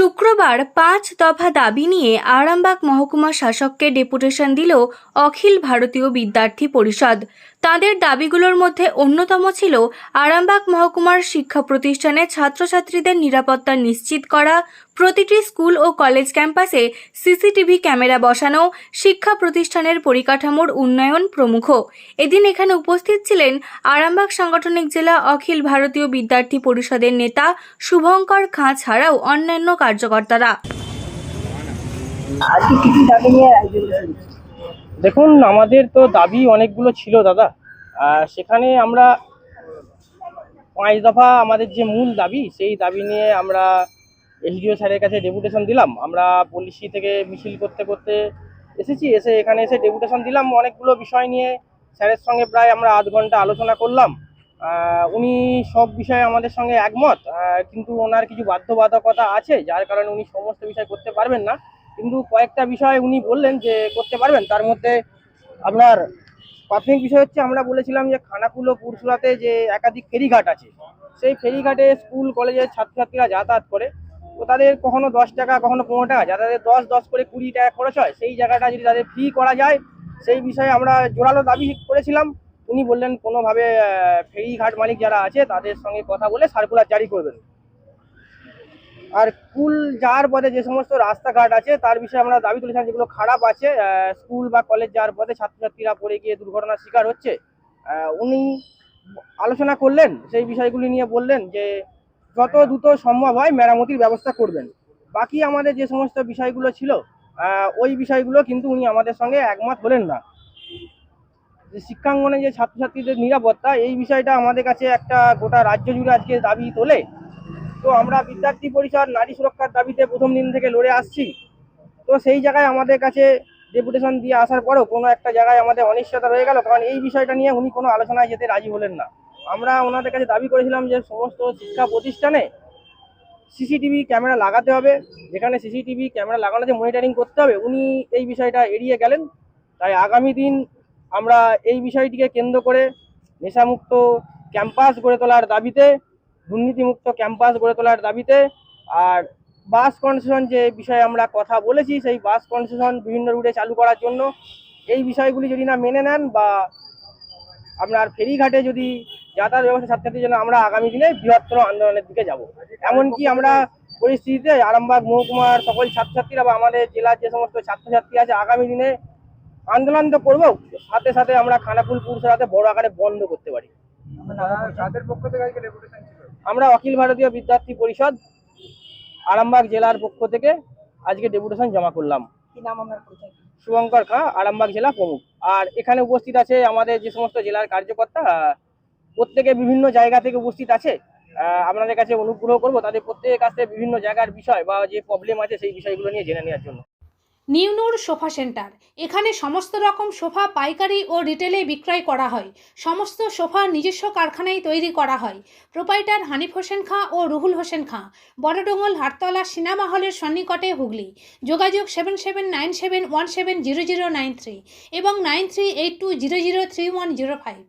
শুক্রবার পাঁচ দফা দাবি নিয়ে আরামবাগ মহকুমা শাসককে ডেপুটেশন দিল অখিল ভারতীয় বিদ্যার্থী পরিষদ। তাদের দাবিগুলোর মধ্যে অন্যতম ছিল আরামবাগ মহকুমার শিক্ষা প্রতিষ্ঠানে ছাত্রছাত্রীদের নিরাপত্তা নিশ্চিত করা প্রতিটি স্কুল ও কলেজ ক্যাম্পাসে সিসিটিভি ক্যামেরা বসানো শিক্ষা প্রতিষ্ঠানের পরিকাঠামোর উন্নয়ন প্রমুখ। এদিন এখানে উপস্থিত ছিলেন আরামবাগ সাংগঠনিক জেলা অখিল ভারতীয় বিদ্যার্থী পরিষদের নেতা শুভঙ্কর খাঁ ছাড়াও অন্যান্য কার্যকর্তারা? দেখুন আমাদের তো দাবি অনেকগুলো ছিল দাদা। সেখানে আমরা পাঁচ দফা আমাদের যে মূল দাবি সেই দাবি নিয়ে আমরা এসডিও স্যারের কাছে ডেপুটেশন দিলাম। আমরা পলিসি থেকে মিছিল করতে করতে এসেছি, এসে এখানে এসে ডেপুটেশন দিলাম। অনেকগুলো বিষয় নিয়ে স্যারের সঙ্গে প্রায় আমরা আধ ঘণ্টা আলোচনা করলাম। উনি সব বিষয়ে আমাদের সঙ্গে একমত। কিন্তু ওনার কিছু বাধ্যবাধকতা আছে, যার কারণে উনি সমস্ত বিষয় করতে পারবেন না। কিন্তু কয়েকটা বিষয় উনি বললেন যে করতে পারবেন। তার মধ্যে আপনার প্রাথমিক বিষয় হচ্ছে, আমরা বলেছিলাম যে খানাকুল পুরসুরাতে যে একাধিক ফেরিঘাট আছে, সেই ফেরিঘাটে স্কুল, কলেজের ছাত্রছাত্রীরা যাতায়াত করে। তো তাদের কখনো দশ টাকা, কখনো পনেরো টাকা, যা তাদের দশ দশ করে কুড়ি টাকা খরচ হয়, সেই জায়গাটা যদি তাদের ফ্রি করা যায়, সেই বিষয়ে আমরা জোরালো দাবি করেছিলাম। উনি বললেন, কোনোভাবে ফেরিঘাট মালিক যারা আছে, তাদের সঙ্গে কথা বলে সার্কুলার জারি করবেন। আর স্কুল যাওয়ার পথে যে সমস্ত রাস্তাঘাট আছে, তার বিষয়ে আমরা দাবি তুলেছিলাম, যেগুলো খারাপ আছে স্কুল বা কলেজ যাওয়ার পথে ছাত্রছাত্রীরা পড়ে গিয়ে দুর্ঘটনার শিকার হচ্ছে। উনি আলোচনা করলেন, সেই বিষয়গুলি নিয়ে বললেন যে যত দ্রুত সম্ভব হয় মেরামতির ব্যবস্থা করবেন। বাকি আমাদের যে সমস্ত বিষয়গুলো ছিল ওই বিষয়গুলো কিন্তু উনি আমাদের সঙ্গে একমত হলেন না। যে শিক্ষাঙ্গনে যে ছাত্রছাত্রীদের নিরাপত্তা, এই বিষয়টা আমাদের কাছে একটা গোটা রাজ্য জুড়ে আজকে দাবি তোলে। তো আমরা বিদ্যার্থী পরিষদ, নারী সুরক্ষার দাবিতে প্রথম দিন থেকে লড়ে আসছি। তো সেই জায়গায় আমাদের কাছে ডেপুটেশন দিয়ে আসার পরেও কোনো একটা জায়গায় আমাদের অনিশ্চয়তা রয়ে গেল, কারণ এই বিষয়টা নিয়ে উনি কোনো আলোচনায় যেতে রাজি হলেন না। আমরা ওনাদের কাছে দাবি করেছিলাম যে সমস্ত শিক্ষা প্রতিষ্ঠানে সিসিটিভি ক্যামেরা লাগাতে হবে। যেখানে সিসিটিভি ক্যামেরা লাগানো যে মনিটরিং করতে হবে, উনি এই বিষয়টা এড়িয়ে গেলেন। তাই আগামী দিন আমরা এই বিষয়টিকে কেন্দ্র করে নেশামুক্ত ক্যাম্পাস গড়ে তোলার দাবিতে, দুর্নীতিমুক্ত ক্যাম্পাস গড়ে তোলার দাবিতে আর বাস কনসেশন যে বিষয়ে আমরা কথা বলেছি, সেই বাস কনসেশন বিভিন্ন রুটে চালু করার জন্য, এই বিষয়গুলি যদি না মেনে নেন বা আপনার ফেরিঘাটে যদি যাতায়াত ব্যবস্থা ছাত্রছাত্রীর জন্য আমরা আগামী দিনে বৃহত্তর আন্দোলনের দিকে যাব। এমনকি আমরা পরিস্থিতিতে আরামবাগ মহকুমার সকল ছাত্রছাত্রীরা বা আমাদের জেলার যে সমস্ত ছাত্রছাত্রী আছে আগামী দিনে আন্দোলন তো করব সাথে সাথে আমরা খানাকুল পুরসভাতে বড় আকারে বন্ধ করতে পারি। আমরা অখিল ভারতীয় বিদ্যার্থী পরিষদ আরামবাগ জেলার পক্ষ থেকে আজকে ডেপুটেশন জমা করলাম? শুভঙ্কর খাঁ আরামবাগ জেলা প্রমুখ। আর এখানে উপস্থিত আছে আমাদের যে সমস্ত জেলার কার্যকর্তা প্রত্যেকে বিভিন্ন জায়গা থেকে উপস্থিত আছে। আপনাদের কাছে অনুগ্রহ করব তাদের প্রত্যেকের কাছে বিভিন্ন জায়গার বিষয় বা যে প্রবলেম আছে সেই বিষয়গুলো নিয়ে জেনে নেওয়ার জন্য। নিউনুর সোফা সেন্টার। এখানে সমস্ত রকম সোফা পাইকারি ও রিটেলে বিক্রয় করা হয়। সমস্ত সোফা নিজস্ব কারখানায় তৈরি করা হয়। প্রোপাইটার হানিফ হোসেন খাঁ ও রুহুল হোসেন খাঁ। বড়ডোঙ্গল হাটতলা সিনেমা হলের সন্নিকটে হুগলি। যোগাযোগ seven seven nine seven one seven zero zero nine three এবং nine three eight two zero zero three one zero five